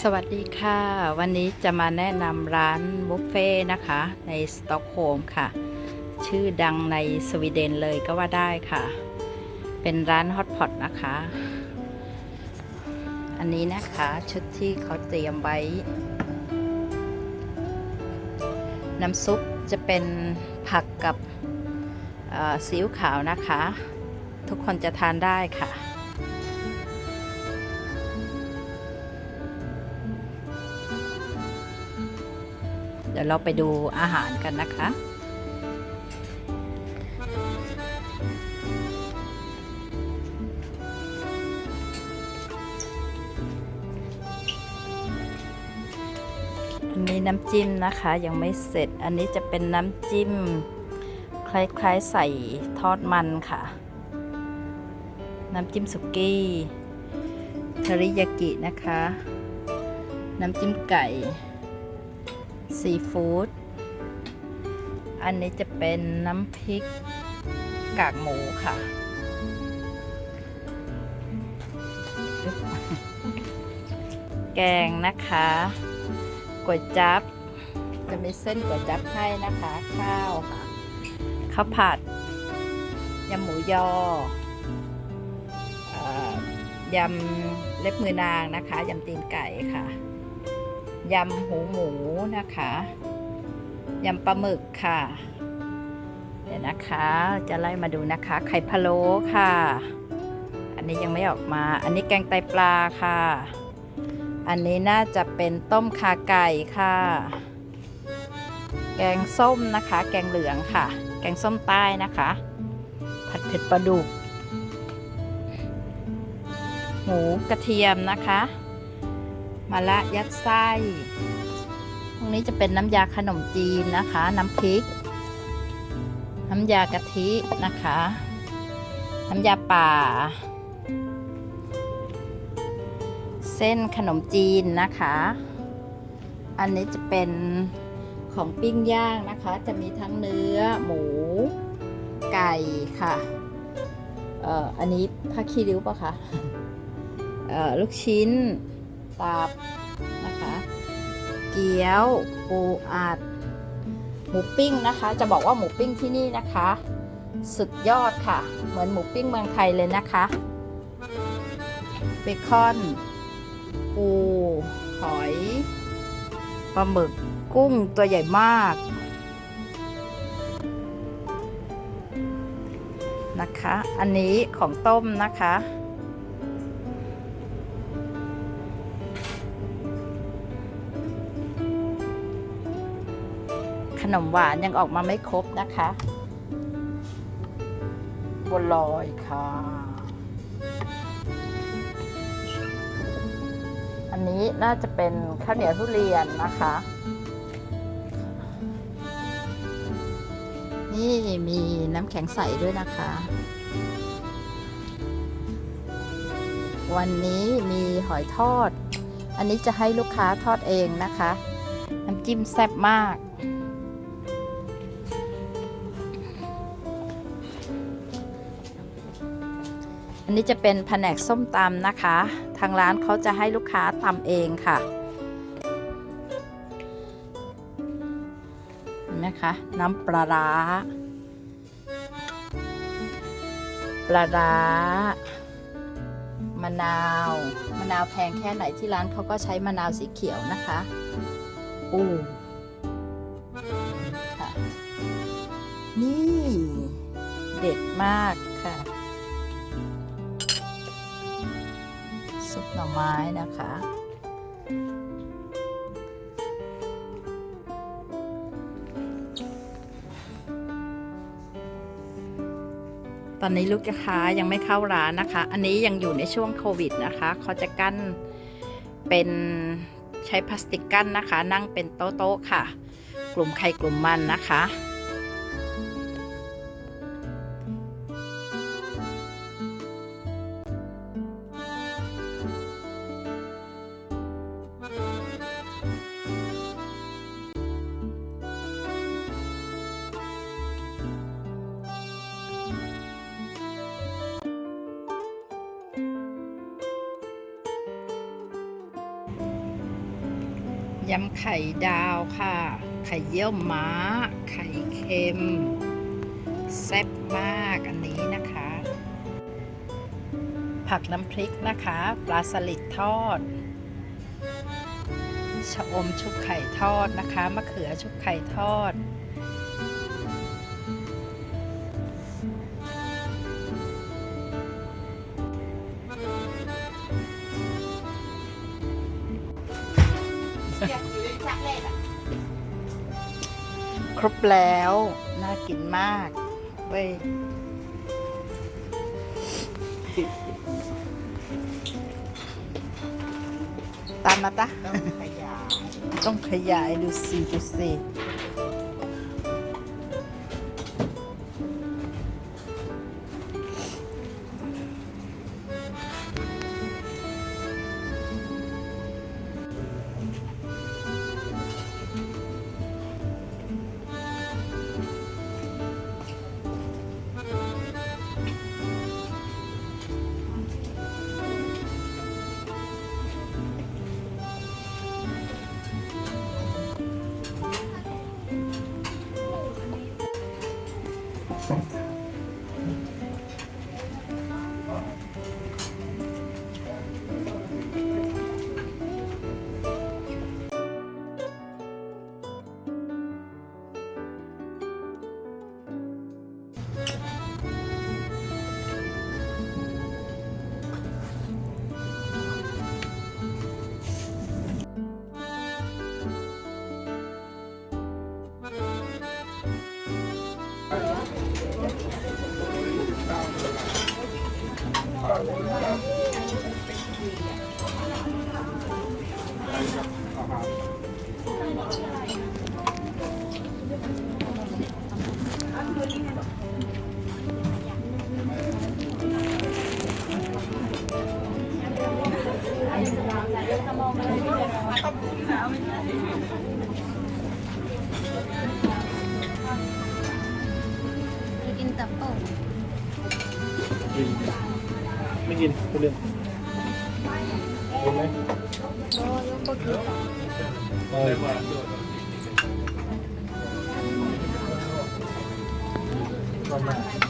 สวัสดีค่ะ วันนี้จะมาแนะนำร้านบุฟเฟ่ต์นะคะ ในสต็อกโฮล์มค่ะ ชื่อดังในสวีเดนเลยก็ว่าได้ค่ะ เป็นร้านฮอตพอตนะคะ อันนี้นะคะชุดที่เขาเตรียมไว้ น้ำซุปจะเป็นผักกับซีอิ๊วขาวนะคะ ทุกคนจะทานได้ค่ะ เดี๋ยวเราไปดูอาหารกันนะคะ อันนี้น้ำจิ้มนะคะยังไม่เสร็จ อันนี้จะเป็นน้ำจิ้ม คล้ายๆใส่ทอดมันค่ะ น้ำจิ้มสุกี้เทริยากินะคะ น้ำจิ้มไก่ ซีฟู้ด อันนี้จะเป็นน้ำพริกกากหมูค่ะ แกงนะคะก๋วยจั๊บ จะมีเส้นก๋วยจั๊บให้นะคะ ข้าวค่ะ ข้าวผัดยำหมูยออยำเล็บมือนางนะคะ ยำตีนไก่ค่ะ ยำหูหมูนะคะ ยำปลาหมึกค่ะ เดี๋ยวนะคะ จะไล่มาดูนะคะ ไข่พะโล้ค่ะ อันนี้ยังไม่ออกมา อันนี้แกงไตปลาค่ะ อันนี้น่าจะเป็นต้มขาไก่ค่ะ แกงส้มนะคะ แกงเหลืองค่ะ แกงส้มใต้นะคะ ผัดเผ็ดปลาดุก หมูกระเทียมนะคะ มะละยัดไส้ตรงนี้จะเป็นน้ำยาขนมจีนนะคะ น้ำพริก น้ำยากะทินะคะ น้ำยาป่า เส้นขนมจีนนะคะ อันนี้จะเป็นของปิ้งย่างนะคะ จะมีทั้งเนื้อหมู ไก่ค่ะเอ่ออันนี้ผ้าคีริ้วปะคะเอ่อลูกชิ้น ตับนะคะ เกี๊ยวปูอัด หมูปิ้งนะคะ จะบอกว่าหมูปิ้งที่นี่นะคะ สุดยอดค่ะ เหมือนหมูปิ้งเมืองไทยเลยนะคะเบคอนปูหอยปลาหมึกกุ้งตัวใหญ่มากนะคะ อันนี้ของต้มนะคะ ขนมหวานยังออกมาไม่ครบนะคะบัวลอยค่ะ อันนี้น่าจะเป็นข้าวเหนียวทุเรียนนะคะ นี่มีน้ำแข็งใสด้วยนะคะ วันนี้มีหอยทอด อันนี้จะให้ลูกค้าทอดเองนะคะ น้ำจิ้มแซ่บมาก นนี้จะเป็นแผนกส้มตำนะคะ ทางร้านเขาจะให้ลูกค้าตำเองค่ะเห็นไหมคะน้ำปลาร้าปลาร้ามะนาว มะนาวแพงแค่ไหนที่ร้านเขาก็ใช้มะนาวสีเขียวนะคะปูค่ะ นี่ เด็ดมากค่ะ หน่อไม้นะคะ ตอนนี้ลูกค้ายังไม่เข้าร้านนะคะ อันนี้ยังอยู่ในช่วงโควิดนะคะ เขาจะกั้นเป็นใช้พลาสติกกั้นนะคะ นั่งเป็นโต๊ะๆค่ะ กลุ่มใครกลุ่มมันนะคะ ยำไข่ดาวค่ะ ไข่เยี่ยวม้า ไข่เค็ม แซ่บมากอันนี้นะคะ ผักน้ำพริกนะคะ ปลาสลิดทอด ชะอมชุบไข่ทอดนะคะ มะเขือชุบไข่ทอด ครบแล้ว น่ากินมากเว้ยตามมาตะต้องขยาย ต้องขยายดูสิดูสิ กินทุเรียนกินไหมโอ้ยกกินเออก่อนมา